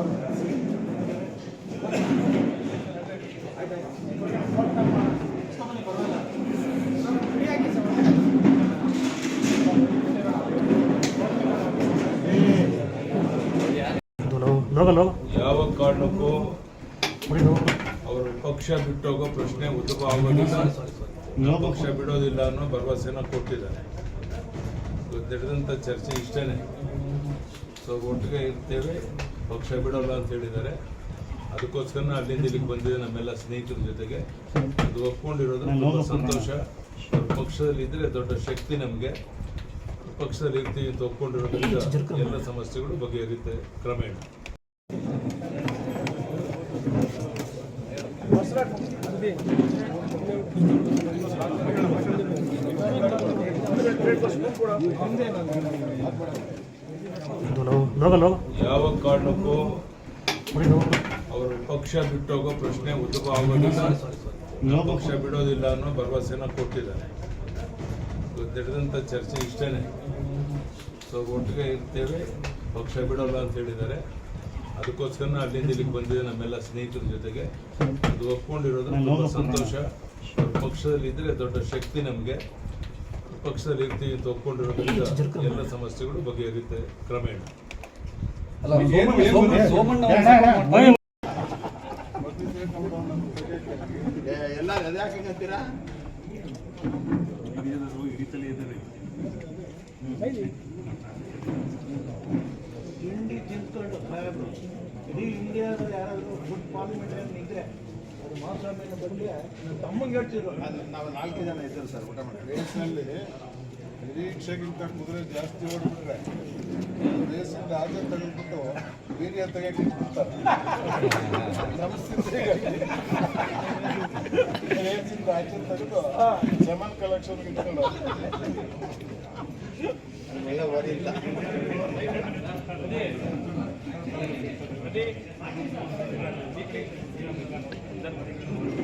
Gracias. ಯಾವ ಕಾರಣಕ್ಕೂ ಅವರು ಪಕ್ಷ ಬಿಟ್ಟೋಗೋ ಪ್ರಶ್ನೆ ಉದ್ಭವ ಆಗೋದಿಲ್ಲ. ನಾವು ಪಕ್ಷ ಬಿಡೋದಿಲ್ಲ ಅನ್ನೋ ಭರವಸೆನ ಕೊಟ್ಟಿದ್ದಾರೆ. ನಡೆದಂಥ ಚರ್ಚೆ ಇಷ್ಟೇ ಸೊ ಒಟ್ಟಿಗೆ ಇರ್ತೇವೆ. ಪಕ್ಷ ಬಿಡೋಲ್ಲ ಅಂತ ಹೇಳಿದ್ದಾರೆ. ಅದಕ್ಕೋಸ್ಕರ ಅಲ್ಲಿಂದ ಇಲ್ಲಿಗೆ ಬಂದಿದೆ ನಮ್ಮೆಲ್ಲ ಸ್ನೇಹಿತರ ಜೊತೆಗೆ. ಅದು ಒಪ್ಕೊಂಡಿರೋದು ತುಂಬ ಸಂತೋಷ. ಪಕ್ಷದಲ್ಲಿ ಇದ್ದರೆ ದೊಡ್ಡ ಶಕ್ತಿ ನಮಗೆ. ಪಕ್ಷದಲ್ಲಿ ಇರ್ತೀವಿ ಅಂತ ಒಪ್ಕೊಂಡಿರೋದ್ರಿಂದ ಎಲ್ಲ ಸಮಸ್ಯೆಗಳು ಬಗೆಹರಿಯುತ್ತೆ ಕ್ರಮೇಣ. ಯಾವ ಕಾರಣಕ್ಕೂ ಅವರು ಪಕ್ಷ ಬಿಟ್ಟೋಗೋ ಪ್ರಶ್ನೆ ಉದ್ಭವ ಆಗೋದಿಲ್ಲ ನಾವು ಪಕ್ಷ ಬಿಡೋದಿಲ್ಲ ಅನ್ನೋ ಭರವಸೆನ ಕೊಟ್ಟಿದ್ದಾರೆ ನಡೆದಂಥ ಚರ್ಚೆ ಇಷ್ಟೇ ಸೊ ಒಟ್ಟಿಗೆ ಇರ್ತೇವೆ ಪಕ್ಷ ಬಿಡೋಲ್ಲ ಅಂತ ಹೇಳಿದ್ದಾರೆ ಅದಕ್ಕೋಸ್ಕರ ಅಲ್ಲಿಂದ ಇಲ್ಲಿಗೆ ಬಂದಿದೆ ನಮ್ಮೆಲ್ಲ ಸ್ನೇಹಿತರ ಜೊತೆಗೆ ಅದು ಒಪ್ಕೊಂಡಿರೋದು ತುಂಬ ಸಂತೋಷ ಅವ್ರ ಪಕ್ಷದಲ್ಲಿ ಇದ್ದರೆ ದೊಡ್ಡ ಶಕ್ತಿ ನಮಗೆ ಪಕ್ಷದಲ್ಲಿ ಇರ್ತೀವಿ ಅಂತ ಒಪ್ಕೊಂಡಿರೋದ್ರಿಂದ ಎಲ್ಲ ಸಮಸ್ಯೆಗಳು ಬಗೆಹರಿಯುತ್ತೆ ಕ್ರಮೇಣ ಎಲ್ಲ ಅದೇ ಹಾಕಂತೀರಾ ತಿಂಡಿ ತಿಂದ್ಕೊಂಡು ಇಡೀ ಇಂಡಿಯಾದ ಯಾರಾದರೂ ಫುಡ್ ಪಾರ್ಲಿಮೆಂಟ್ ಇದ್ರೆ ಅದು ಮಹಾಸ್ವಾಮಿನ ನನ್ನ ತಮ್ಮಂಗೆ ಹೇಳ್ತಿದ್ರು. ಅದು ನಾವು ನಾಲ್ಕು ಜನ ಇದ್ದೇವೆ ಸರ್ ಊಟ ಮಾಡಿ ರೇಸ್ನಲ್ಲಿ ನಿರೀಕ್ಷೆಗಿಂತ ಕುದುರೆ ಜಾಸ್ತಿ ಓಡ್ಬಿಟ್ರೆ ಅದನ್ನ ಆಚೆ ತೆಗೆದ್ಬಿಟ್ಟು ತೆಗೆಯಕ್ಕೆ ಇಟ್ಬಿಡ್ತಾರೆ ನಮ್ಮ ಸ್ಥಿತಿಗಾಗಿ ಆಚೆ ಜಮನ್ ಕಲೆಕ್ಷನ್ ಇಟ್ಕೊಂಡು ಎಲ್ಲ ಓದಿಲ್ಲ Thank.